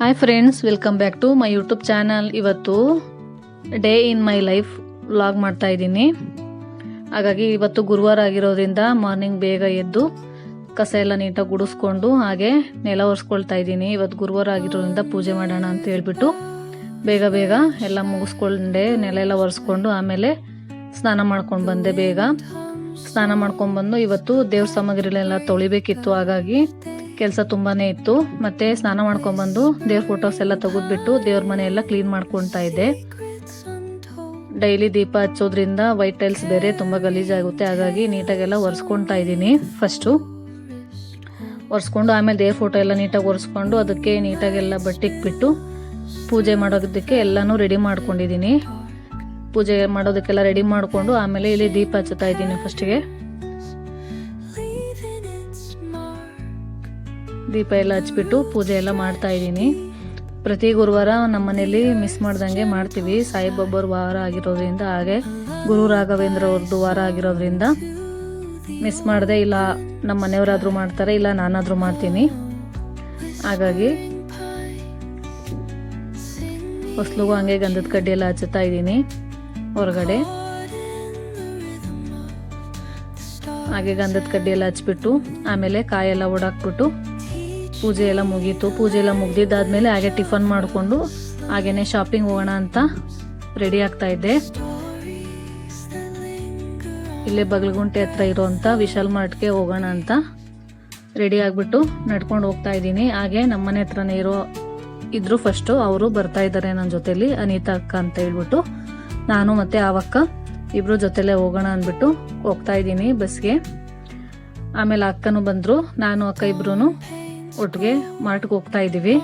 Hi friends welcome back to my YouTube channel ಇವತ್ತು day in my life vlog ಮಾಡ್ತಾ ಇದ್ದೀನಿ. ಹಾಗಾಗಿ ಇವತ್ತು ಗುರುವಾರ ಆಗಿರೋದ್ರಿಂದ ಮಾರ್ನಿಂಗ್ ಬೇಗ ಎದ್ದು ಕಸ ಎಲ್ಲ ನೀಟಾಗಿ ಗುಡಿಸ್ಕೊಂಡು ಹಾಗೆ ನೆಲ ಒರೆಸ್ಕೊಳ್ತಾ ಇದ್ದೀನಿ. ಇವತ್ತು ಗುರುವಾರ ಆಗಿರೋದ್ರಿಂದ ಪೂಜೆ ಮಾಡೋಣ ಅಂತ ಹೇಳ್ಬಿಟ್ಟು ಬೇಗ ಬೇಗ ಎಲ್ಲ ಮುಗಿಸ್ಕೊಂಡೆ, ನೆಲ ಎಲ್ಲ ಒರೆಸ್ಕೊಂಡು ಆಮೇಲೆ ಸ್ನಾನ ಮಾಡ್ಕೊಂಡು ಬಂದೆ ಬೇಗ. ಸ್ನಾನ ಮಾಡ್ಕೊಂಡು ಬಂದು ಇವತ್ತು ದೇವ್ರ ಸಾಮಗ್ರಿಗಳೆಲ್ಲ ತೊಳಿಬೇಕಿತ್ತು. ಹಾಗಾಗಿ ಕೆಲಸ ತುಂಬಾನೇ ಇತ್ತು. ಮತ್ತೆ ಸ್ನಾನ ಮಾಡ್ಕೊಂಡ್ಬಂದು ದೇವ್ರ ಫೋಟೋಸ್ ಎಲ್ಲ ತೆಗೆದ್ಬಿಟ್ಟು ದೇವ್ರ ಮನೆ ಎಲ್ಲ ಕ್ಲೀನ್ ಮಾಡ್ಕೊತಾ ಇದ್ದೆ. ಡೈಲಿ ದೀಪ ಹಚ್ಚೋದ್ರಿಂದ ವೈಟ್ ಟೈಲ್ಸ್ ಬೇರೆ ತುಂಬ ಗಲೀಜಾಗುತ್ತೆ. ಹಾಗಾಗಿ ನೀಟಾಗೆಲ್ಲ ಒರೆಸ್ಕೊತಾ ಇದ್ದೀನಿ ಫಸ್ಟು ಒರೆಸ್ಕೊಂಡು ಆಮೇಲೆ ದೇವ್ರ ಫೋಟೋ ಎಲ್ಲ ನೀಟಾಗಿ ಒರೆಸ್ಕೊಂಡು ಅದಕ್ಕೆ ನೀಟಾಗೆಲ್ಲ ಬಟ್ಟೆಗೆ ಬಿಟ್ಟು ಪೂಜೆ ಮಾಡೋದಕ್ಕೆ ಎಲ್ಲನೂ ರೆಡಿ ಮಾಡ್ಕೊಂಡಿದ್ದೀನಿ. ಪೂಜೆ ಮಾಡೋದಕ್ಕೆಲ್ಲ ರೆಡಿ ಮಾಡಿಕೊಂಡು ಆಮೇಲೆ ಇಲ್ಲಿ ದೀಪ ಹಚ್ಚುತ್ತಾ ಇದ್ದೀನಿ ಫಸ್ಟಿಗೆ ದೀಪ ಎಲ್ಲ ಹಚ್ಬಿಟ್ಟು ಪೂಜೆ ಎಲ್ಲ ಮಾಡ್ತಾ ಇದ್ದೀನಿ. ಪ್ರತಿ ಗುರುವಾರ ನಮ್ಮ ಮನೆಯಲ್ಲಿ ಮಿಸ್ ಮಾಡ್ದಂಗೆ ಮಾಡ್ತೀವಿ. ಸಾಯಿಬಾಬಾರ ವಾರ ಆಗಿರೋದ್ರಿಂದ, ಹಾಗೆ ಗುರು ರಾಘವೇಂದ್ರ ಅವ್ರದ್ದು ವಾರ ಆಗಿರೋದ್ರಿಂದ ಮಿಸ್ ಮಾಡಿದೆ ಇಲ್ಲ, ನಮ್ಮ ಮನೆಯವರಾದರೂ ಮಾಡ್ತಾರೆ, ಇಲ್ಲ ನಾನಾದರೂ ಮಾಡ್ತೀನಿ. ಹಾಗಾಗಿ ಹೊಸ್ಲಿಗೂ ಹಂಗೆ ಗಂಧದ ಕಡ್ಡಿ ಎಲ್ಲ ಹಚ್ಚುತ್ತಾ ಇದ್ದೀನಿ ಹೊರಗಡೆ. ಹಾಗೆ ಗಂಧದ ಕಡ್ಡಿ ಎಲ್ಲ ಹಚ್ಬಿಟ್ಟು ಆಮೇಲೆ ಕಾಯೆಲ್ಲ ಓಡಾಕ್ಬಿಟ್ಟು ಪೂಜೆ ಎಲ್ಲ ಮುಗೀತು. ಪೂಜೆ ಎಲ್ಲ ಮುಗ್ದಿದ್ದಾದ್ಮೇಲೆ ಹಾಗೆ ಟಿಫನ್ ಮಾಡಿಕೊಂಡು ಹಾಗೇನೆ ಶಾಪಿಂಗ್ ಹೋಗೋಣ ಅಂತ ರೆಡಿ ಆಗ್ತಾ ಇದ್ದೆ. ಇಲ್ಲೇ ಬಗಲ್ಗುಂಟೆ ಹತ್ರ ಇರೋವಂಥ ವಿಶಾಲ್ ಮಾರ್ಟ್ಗೆ ಹೋಗೋಣ ಅಂತ ರೆಡಿ ಆಗಿಬಿಟ್ಟು ನಡ್ಕೊಂಡು ಹೋಗ್ತಾ ಇದ್ದೀನಿ. ಹಾಗೆ ನಮ್ಮನೆ ಹತ್ರನೇ ಇರೋ, ಇದ್ರು ಫಸ್ಟು ಅವರು ಬರ್ತಾ ಇದ್ದಾರೆ ನನ್ನ ಜೊತೆಲಿ, ಅನಿತಾ ಅಕ್ಕ ಅಂತ ಹೇಳ್ಬಿಟ್ಟು. ನಾನು ಮತ್ತೆ ಆವಕ್ಕ ಇಬ್ರು ಜೊತೆಲೇ ಹೋಗೋಣ ಅಂದ್ಬಿಟ್ಟು ಹೋಗ್ತಾ ಇದ್ದೀನಿ ಬಸ್ಗೆ. ಆಮೇಲೆ ಅಕ್ಕನೂ ಬಂದರು, ನಾನು ಅಕ್ಕ ಇಬ್ರು ಒಟ್ಟಿಗೆ ಮಾರ್ಟ್ಗೆ ಹೋಗ್ತಾ ಇದ್ದೀವಿ.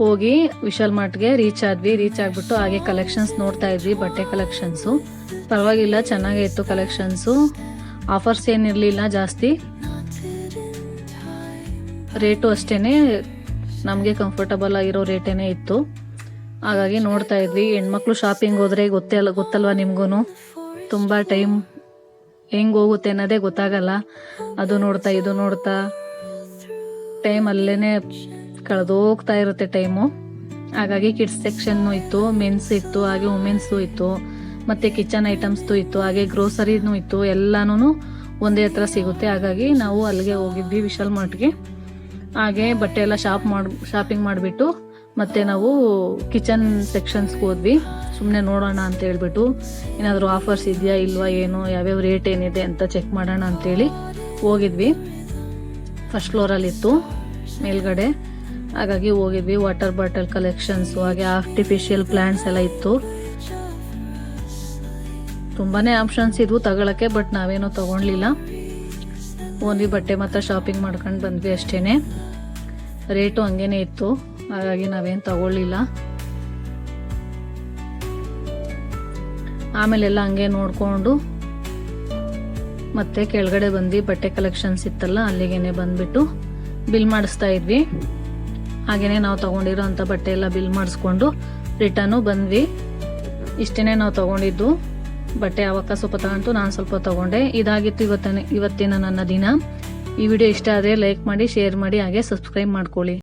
ಹೋಗಿ ವಿಶಾಲ್ ಮಾರ್ಟ್ಗೆ ರೀಚ್ ಆದ್ವಿ. ರೀಚ್ ಆಗ್ಬಿಟ್ಟು ಹಾಗೆ ಕಲೆಕ್ಷನ್ಸ್ ನೋಡ್ತಾ ಇದ್ವಿ, ಬಟ್ಟೆ ಕಲೆಕ್ಷನ್ಸು ಪರವಾಗಿಲ್ಲ, ಚೆನ್ನಾಗೇ ಇತ್ತು ಕಲೆಕ್ಷನ್ಸು ಆಫರ್ಸ್ ಏನಿರಲಿಲ್ಲ ಜಾಸ್ತಿ. ರೇಟು ಅಷ್ಟೇ ನಮಗೆ ಕಂಫರ್ಟಬಲ್ ಆಗಿರೋ ರೇಟೇನೇ ಇತ್ತು. ಹಾಗಾಗಿ ನೋಡ್ತಾ ಇದ್ವಿ. ಹೆಣ್ಮಕ್ಳು ಶಾಪಿಂಗ್ ಹೋದ್ರೆ ಗೊತ್ತೇ ಅಲ್ಲ ಗೊತ್ತಲ್ವಾ ನಿಮ್ಗೂ ತುಂಬ ಟೈಮ್ ಹೆಂಗೆ ಹೋಗುತ್ತೆ ಅನ್ನೋದೇ ಗೊತ್ತಾಗಲ್ಲ. ಅದು ನೋಡ್ತಾ, ಇದು ನೋಡ್ತಾ ಟೈಮ್ ಅಲ್ಲೇ ಕಳೆದೋಗ್ತಾ ಇರುತ್ತೆ ಟೈಮು ಹಾಗಾಗಿ ಕಿಡ್ಸ್ ಸೆಕ್ಷನ್ನು ಇತ್ತು ಮೆನ್ಸ್ ಇತ್ತು, ಹಾಗೆ ವುಮೆನ್ಸು ಇತ್ತು, ಮತ್ತು ಕಿಚನ್ ಐಟಮ್ಸ್ದು ಇತ್ತು, ಹಾಗೆ ಗ್ರೋಸರಿನೂ ಇತ್ತು ಎಲ್ಲನೂ ಒಂದೇ ಹತ್ರ ಸಿಗುತ್ತೆ. ಹಾಗಾಗಿ ನಾವು ಅಲ್ಲಿಗೆ ಹೋಗಿದ್ವಿ ವಿಶಾಲ್ ಮಾರ್ಟ್ಗೆ ಹಾಗೆ ಬಟ್ಟೆ ಎಲ್ಲ ಶಾಪ್ ಮಾಡಿ ಶಾಪಿಂಗ್ ಮಾಡಿಬಿಟ್ಟು ಮತ್ತೆ ನಾವು ಕಿಚನ್ ಸೆಕ್ಷನ್ಸ್ಗೆ ಹೋದ್ವಿ. ಸುಮ್ಮನೆ ನೋಡೋಣ ಅಂತ ಹೇಳ್ಬಿಟ್ಟು ಏನಾದರೂ ಆಫರ್ಸ್ ಇದೆಯಾ, ಇಲ್ವಾ, ಏನು, ಯಾವ್ಯಾವ ರೇಟ್ ಏನಿದೆ ಅಂತ ಚೆಕ್ ಮಾಡೋಣ ಅಂತೇಳಿ ಹೋಗಿದ್ವಿ. ಫಸ್ಟ್ ಫ್ಲೋರಲ್ಲಿತ್ತು ಮೇಲ್ಗಡೆ. ಹಾಗಾಗಿ ಹೋಗಿದ್ವಿ. ವಾಟರ್ ಬಾಟಲ್ ಕಲೆಕ್ಷನ್ಸು ಹಾಗೆ ಆರ್ಟಿಫಿಷಿಯಲ್ ಪ್ಲಾಂಟ್ಸ್ ಎಲ್ಲ ಇತ್ತು. ತುಂಬಾನೇ ಆಪ್ಷನ್ಸ್ ಇದ್ವು ತಗೊಳಕ್ಕೆ ಬಟ್ ನಾವೇನೋ ತಗೊಳ್ಲಿಲ್ಲ ಓನ್ಲಿ ಬಟ್ಟೆ ಮಾತ್ರ ಶಾಪಿಂಗ್ ಮಾಡ್ಕೊಂಡು ಬಂದ್ವಿ ಅಷ್ಟೇ ರೇಟು ಹಂಗೇನೆ ಇತ್ತು. ಹಾಗಾಗಿ ನಾವೇನು ತಗೊಳ್ಳಿಲ್ಲ. ಆಮೇಲೆಲ್ಲ ಹಂಗೆ ನೋಡಿಕೊಂಡು ಮತ್ತೆ ಕೆಳಗಡೆ ಬಂದು ಬಟ್ಟೆ ಕಲೆಕ್ಷನ್ಸ್ ಇತ್ತಲ್ಲ ಅಲ್ಲಿಗೇನೆ ಬಂದ್ಬಿಟ್ಟು ಬಿಲ್ ಮಾಡಿಸ್ತಾ ಇದ್ವಿ. ಹಾಗೇನೆ ನಾವು ತಗೊಂಡಿರೋ ಅಂಥ ಬಟ್ಟೆ ಎಲ್ಲ ಬಿಲ್ ಮಾಡಿಸ್ಕೊಂಡು ರಿಟರ್ನು ಬಂದ್ವಿ. ಇಷ್ಟೇ ನಾವು ತಗೊಂಡಿದ್ದು. ಬಟ್ಟೆ ಅವಕ್ಕ ಸ್ವಲ್ಪ ತಗೊಂಡು ನಾನು ಸ್ವಲ್ಪ ತಗೊಂಡೆ. ಇದಾಗಿತ್ತು ಇವತ್ತಿನ ಇವತ್ತಿನ ನನ್ನ ದಿನ. ಈ ವಿಡಿಯೋ ಇಷ್ಟ ಆದರೆ ಲೈಕ್ ಮಾಡಿ ಶೇರ್ ಮಾಡಿ, ಹಾಗೆ ಸಬ್ಸ್ಕ್ರೈಬ್ ಮಾಡ್ಕೊಳ್ಳಿ.